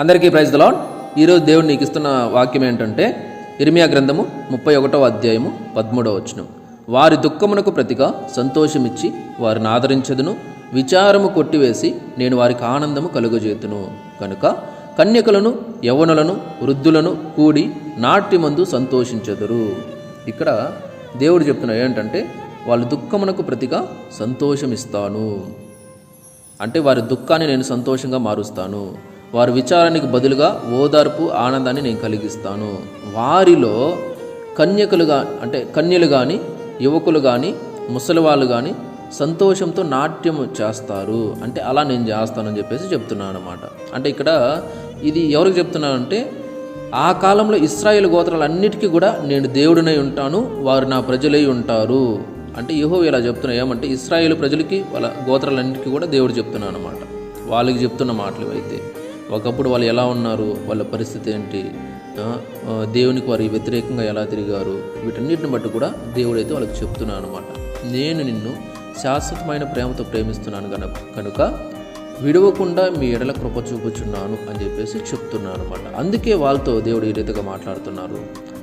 అందరికీ praise the Lord ఈరోజు దేవుడు నీకు ఇస్తున్న వాక్యం ఏంటంటే ఇర్మియా గ్రంథము ముప్పై ఒకటో అధ్యాయము పదమూడవ వచనం. వారి దుఃఖమునకు ప్రతిగా సంతోషమిచ్చి వారిని ఆదరించదును. విచారము కొట్టివేసి నేను వారికి ఆనందము కలుగజేతును. కనుక కన్యకలను యవనులను వృద్ధులను కూడి నాట్యమందు సంతోషించెదరు. ఇక్కడ దేవుడు చెప్తున్నా ఏంటంటే వాళ్ళ దుఃఖమునకు ప్రతిగా సంతోషమిస్తాను. అంటే వారి దుఃఖాన్ని నేను సంతోషంగా మారుస్తాను. వారి విచారానికి బదులుగా ఓదార్పు ఆనందాన్ని నేను కలిగిస్తాను. వారిలో కన్యకులుగా అంటే కన్యలు కానీ యువకులు కానీ ముసలివాళ్ళు కానీ సంతోషంతో నాట్యం చేస్తారు. అంటే అలా నేను చేస్తానని చెప్పేసి చెప్తున్నాను అనమాట అంటే ఇక్కడ ఇది ఎవరికి చెప్తున్నానంటే ఆ కాలంలో ఇస్రాయేల్ గోత్రాలన్నిటికీ కూడా నేను దేవుడినై ఉంటాను వారు నా ప్రజలై ఉంటారు. అంటే యహో ఇలా చెప్తున్నా ఏమంటే ఇస్రాయేల్ ప్రజలకి వాళ్ళ గోత్రాలన్నిటికీ కూడా దేవుడు చెప్తున్నాను అనమాట వాళ్ళకి చెప్తున్న మాటలు అయితే. ఒకప్పుడు వాళ్ళు ఎలా ఉన్నారు వాళ్ళ పరిస్థితి ఏంటి దేవునికి వారి వ్యతిరేకంగా ఎలా తిరిగారు వీటన్నిటిని బట్టి కూడా దేవుడు అయితే వాళ్ళకి చెప్తున్నాను అనమాట నేను నిన్ను శాశ్వతమైన ప్రేమతో ప్రేమిస్తున్నాను కనుక కనుక విడవకుండా మీ ఎడల కృప చూపుచున్నాను అని చెప్పేసి చెప్తున్నాను అనమాట అందుకే వాళ్ళతో దేవుడు ఈ రీతిగా మాట్లాడుతున్నారు.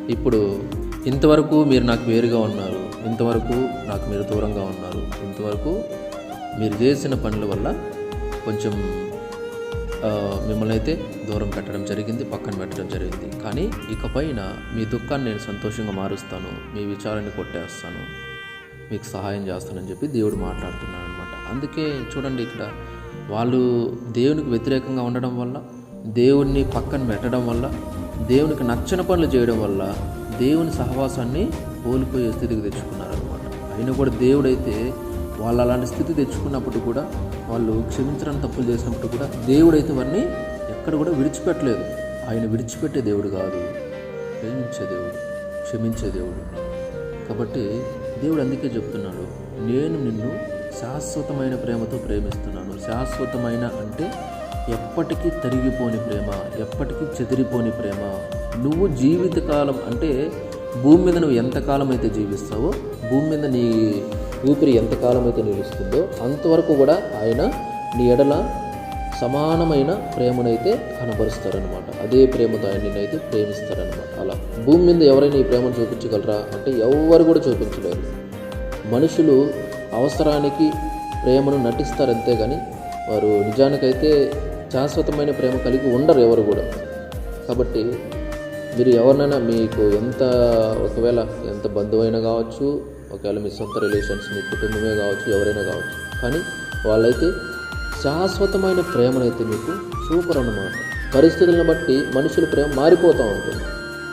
ఇప్పుడు ఇంతవరకు మీరు నాకు వేరుగా ఉన్నారు ఇంతవరకు నాకు మీరు దూరంగా ఉన్నారు ఇంతవరకు మీరు చేసిన పనుల వల్ల కొంచెం మిమ్మల్ని అయితే దూరం పెట్టడం జరిగింది పక్కన పెట్టడం జరిగింది. కానీ ఇకపైన మీ దుఃఖాన్ని నేను సంతోషంగా మారుస్తాను మీ విచారాన్ని కొట్టేస్తాను మీకు సహాయం చేస్తానని చెప్పి దేవుడు మాట్లాడుతున్నాడు అనమాట అందుకే చూడండి ఇక్కడ వాళ్ళు దేవునికి వ్యతిరేకంగా ఉండడం వల్ల దేవుణ్ణి పక్కన పెట్టడం వల్ల దేవునికి నచ్చని పనులు చేయడం వల్ల దేవుని సహవాసాన్ని కోల్పోయే స్థితికి తెచ్చుకున్నారనమాట అయినా కూడా దేవుడైతే వాళ్ళు అలాంటి స్థితి తెచ్చుకున్నప్పుడు కూడా వాళ్ళు క్షమించడానికి తప్పులు చేసినప్పుడు కూడా దేవుడైతే వారిని ఎక్కడ కూడా విడిచిపెట్టలేదు. ఆయన విడిచిపెట్టే దేవుడు కాదు. ప్రేమించే దేవుడు క్షమించే దేవుడు. కాబట్టి దేవుడు అందుకే చెప్తున్నాడు నేను నిన్ను శాశ్వతమైన ప్రేమతో ప్రేమిస్తున్నాను. శాశ్వతమైన అంటే ఎప్పటికీ తరిగిపోని ప్రేమ ఎప్పటికీ చెదిరిపోని ప్రేమ. నువ్వు జీవితకాలం అంటే భూమి మీద నువ్వు ఎంతకాలం అయితే జీవిస్తావో భూమి మీద నీ ఊపిరి ఎంతకాలం అయితే నిలుస్తుందో అంతవరకు కూడా ఆయన నీ ఎడల సమానమైన ప్రేమనైతే కనబరుస్తారనమాట అదే ప్రేమతో ఆయన నిన్నైతే ప్రేమిస్తారనమాట అలా భూమి మీద ఎవరైనా ఈ ప్రేమను చూపించగలరా? అంటే ఎవరు కూడా చూపించలేరు. మనుషులు అవసరానికి ప్రేమను నటిస్తారు అంతేగాని వారు నిజానికైతే శాశ్వతమైన ప్రేమ కలిగి ఉండరు ఎవరు కూడా. కాబట్టి మీరు ఎవరినైనా మీకు ఎంత ఒకవేళ ఎంత బంధువైనా కావచ్చు ఒకవేళ మీ సొంత రిలేషన్స్ మీ కుటుంబమే కావచ్చు ఎవరైనా కావచ్చు. కానీ వాళ్ళైతే శాశ్వతమైన ప్రేమనైతే మీకు సూపర్ అన్నమాట. పరిస్థితులను బట్టి మనుషుల ప్రేమ మారిపోతూ ఉంటుంది.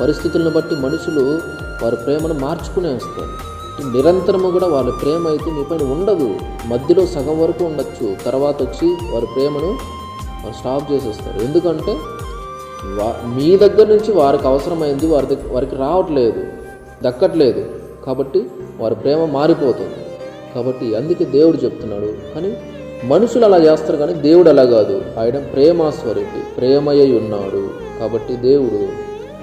పరిస్థితులను బట్టి మనుషులు వారి ప్రేమను మార్చుకునే వస్తారు. నిరంతరము కూడా వాళ్ళ ప్రేమ అయితే మీ పైన ఉండదు. మధ్యలో సగం వరకు ఉండొచ్చు. తర్వాత వచ్చి వారి ప్రేమను వారు స్టాప్ చేసేస్తారు. ఎందుకంటే వా మీ దగ్గర నుంచి వారికి అవసరమైంది వారి దగ్గర వారికి రావట్లేదు దక్కట్లేదు. కాబట్టి వారి ప్రేమ మారిపోతుంది. కాబట్టి అందుకే దేవుడు చెప్తున్నాడు కానీ మనుషులు అలా చేస్తారు కానీ దేవుడు అలా కాదు. ఆయన ప్రేమాస్వరూపి ప్రేమయ్య ఉన్నాడు. కాబట్టి దేవుడు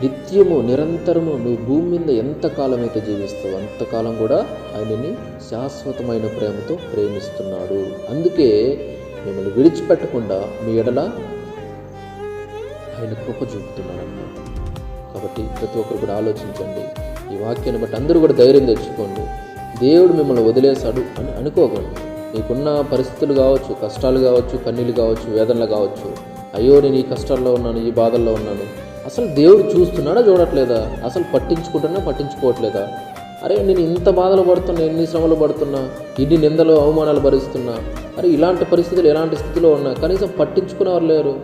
నిత్యము నిరంతరము నువ్వు భూమి మీద ఎంతకాలం అయితే జీవిస్తావు అంతకాలం కూడా ఆయనని శాశ్వతమైన ప్రేమతో ప్రేమిస్తున్నాడు. అందుకే మిమ్మల్ని విడిచిపెట్టకుండా మీ ఎడల ఆయన కృప చూపుతున్నాడు అన్నమాట కాబట్టి ప్రతి ఒక్కరు కూడా ఆలోచించండి. ఈ వాక్యాన్ని బట్టి అందరూ కూడా ధైర్యం తెచ్చుకోండి. దేవుడు మిమ్మల్ని వదిలేశాడు అని అనుకోకండి. నీకున్న పరిస్థితులు కావచ్చు కష్టాలు కావచ్చు కన్నీళ్ళు కావచ్చు వేదనలు కావచ్చు అయ్యో నేను ఈ కష్టాల్లో ఉన్నాను ఈ బాధల్లో ఉన్నాను. అసలు దేవుడు చూస్తున్నాడా చూడట్లేదా? అసలు పట్టించుకుంటున్నా పట్టించుకోవట్లేదా? అరే నేను ఇంత బాధలు పడుతున్నా ఎన్ని శ్రమలు పడుతున్నా ఇన్ని నిందలు అవమానాలు భరిస్తున్నా. అరే ఇలాంటి పరిస్థితులు ఎలాంటి స్థితిలో ఉన్నా కనీసం పట్టించుకునేవారు లేరు.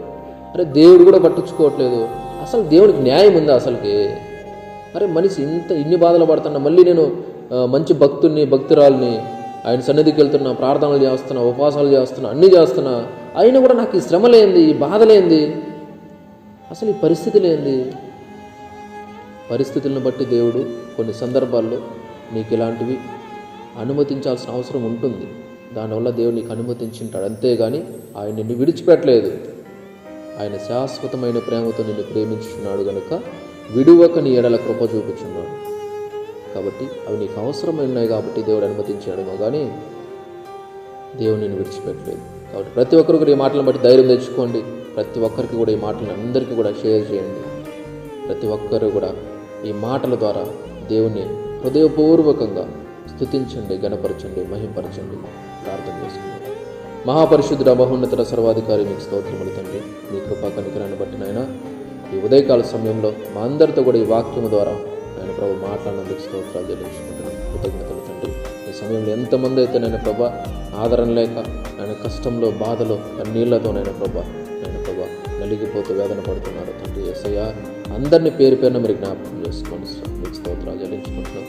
అరే దేవుడు కూడా పట్టించుకోవట్లేదు. అసలు దేవుడికి న్యాయం ఉందా అసలుకి? అరే మనిషి ఇంత ఇన్ని బాధలు పడుతున్నా మళ్ళీ నేను మంచి భక్తుల్ని భక్తురాల్ని ఆయన సన్నిధికి వెళ్తున్నా ప్రార్థనలు చేస్తున్నా ఉపవాసాలు చేస్తున్నా అన్నీ చేస్తున్నా అయినా కూడా నాకు ఈ శ్రమలేంది ఈ బాధలేంది అసలు ఈ పరిస్థితులేంది పరిస్థితులను బట్టి దేవుడు కొన్ని సందర్భాల్లో నీకు ఇలాంటివి అనుమతించాల్సిన అవసరం ఉంటుంది. దానివల్ల దేవుడు నీకు అనుమతించింటాడు. అంతేగాని ఆయన నిన్ను విడిచిపెట్టలేదు. ఆయన శాశ్వతమైన ప్రేమతో నిన్ను ప్రేమించుకున్నాడు గనుక విడువక నీ ఎడల కృప చూపుచున్నాడు. కాబట్టి అవి నీకు అవసరమైనవి కాబట్టి దేవుడు అనుమతించాడేమో కానీ దేవుడు నేను విడిచిపెట్టలేదు. కాబట్టి ప్రతి ఒక్కరు కూడా ఈ మాటలను బట్టి ధైర్యం తెచ్చుకోండి. ప్రతి ఒక్కరికి కూడా ఈ మాటలను అందరికీ కూడా షేర్ చేయండి. ప్రతి ఒక్కరు కూడా ఈ మాటల ద్వారా దేవుని హృదయపూర్వకంగా స్తుతించండి గణపరచండి మహింపరచండి. ప్రార్థన చేసుకోండి మహాపరిశుద్ధుడ మహోన్నతుల సర్వాధికారి మీకు స్తోత్రములు తండ్రి. మీ కృపా కనికరాన్ని బట్టి నాయన ఈ ఉదయకాల సమయంలో మా అందరితో కూడా ఈ వాక్యము ద్వారా ప్రభు మాట్లాడినందుకు స్తోత్రాలు చెల్లించుకుంటున్నాను కృతజ్ఞతలు తండ్రి. ఈ సమయంలో ఎంతమంది అయితే నేను ప్రభా ఆదరణ లేక ఆయన కష్టంలో బాధలో కన్నీళ్ళతో నేను ప్రభా నేను ప్రభా నలిగిపోతూ వేదన పడుతున్నారు తండ్రి ఎస్ఐ అందరినీ పేరు పేరున మీరు జ్ఞాపకం చేసుకోండి మీకు స్తోత్రాలు చెల్లించుకుంటున్నాం.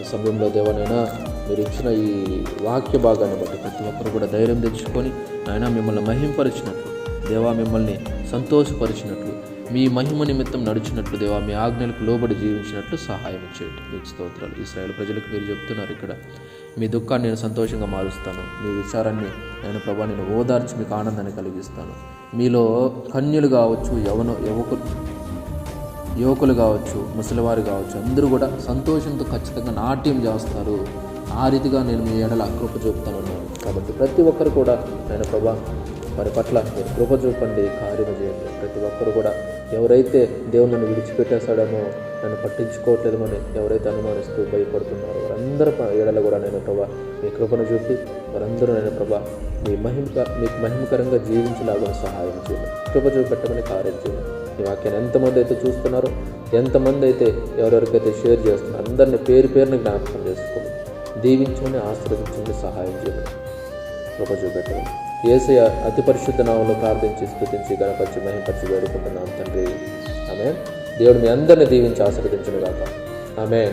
ఈ సమయంలో దేవనైనా మీరు ఇచ్చిన ఈ వాక్య భాగాన్ని బట్టి ప్రతి ఒక్కరు కూడా ధైర్యం తెచ్చుకొని ఆయన మిమ్మల్ని మహింపరిచినట్లు దేవా మిమ్మల్ని సంతోషపరిచినట్లు మీ మహిమ నిమిత్తం నడిచినట్లు దేవా మీ ఆజ్ఞలకు లోబడి జీవించినట్లు సహాయం చేయండి మీకు స్తోత్రాలు. ఇస్రాయల్ ప్రజలకు మీరు చెప్తున్నారు ఇక్కడ మీ దుఃఖాన్ని నేను సంతోషంగా మారుస్తాను. మీ విచారాన్ని నేను ప్రభా నేను ఓదార్చి మీకు ఆనందాన్ని కలిగిస్తాను. మీలో కన్యలు కావచ్చు యవన యువకులు యువకులు కావచ్చు ముసలివారు కావచ్చు అందరూ కూడా సంతోషంతో ఖచ్చితంగా నాట్యం చేస్తారు ఆ రీతిగా నేను మీ ఎడల కృప చూపుతాను కాబట్టి ప్రతి ఒక్కరు కూడా ఆయన ప్రభా వారి పట్ల మీరు కృప చూపండి కార్యము చేయండి. ప్రతి ఒక్కరు కూడా ఎవరైతే దేవుడు నన్ను విడిచిపెట్టేశాడేమో నన్ను పట్టించుకోవట్లేదమని ఎవరైతే అనుమానిస్తూ భయపడుతున్నారో వారందరి ప- కూడా నేను ప్రభా మీ కృపను చూపి వారందరూ నేను ప్రభా మీ మహిమ మీకు మహిమకరంగా జీవించలాగా సహాయం చేయండి. కృప చూపెట్టమని కార్యం చేయండి. ఈ వాక్యాన్ని ఎంతమంది అయితే చూస్తున్నారో ఎంతమంది అయితే ఎవరెవరికైతే షేర్ చేస్తున్నారో అందరిని పేరు పేరుని జ్ఞాపకం చేసుకోండి. దీవించమని ఆశీర్వదించమని సహాయం చేయండి. కృప చూపెట్టండి ఏసయ అతి పరిశుద్ధ నామంలో ప్రార్థించి స్థుతించి గణపరిచి మహింపరిచి వేడుకుంటున్నాం తండ్రి. ఆమె దేవుడు మీ అందరిని దీవించి ఆశీర్వదించను గాక ఆమె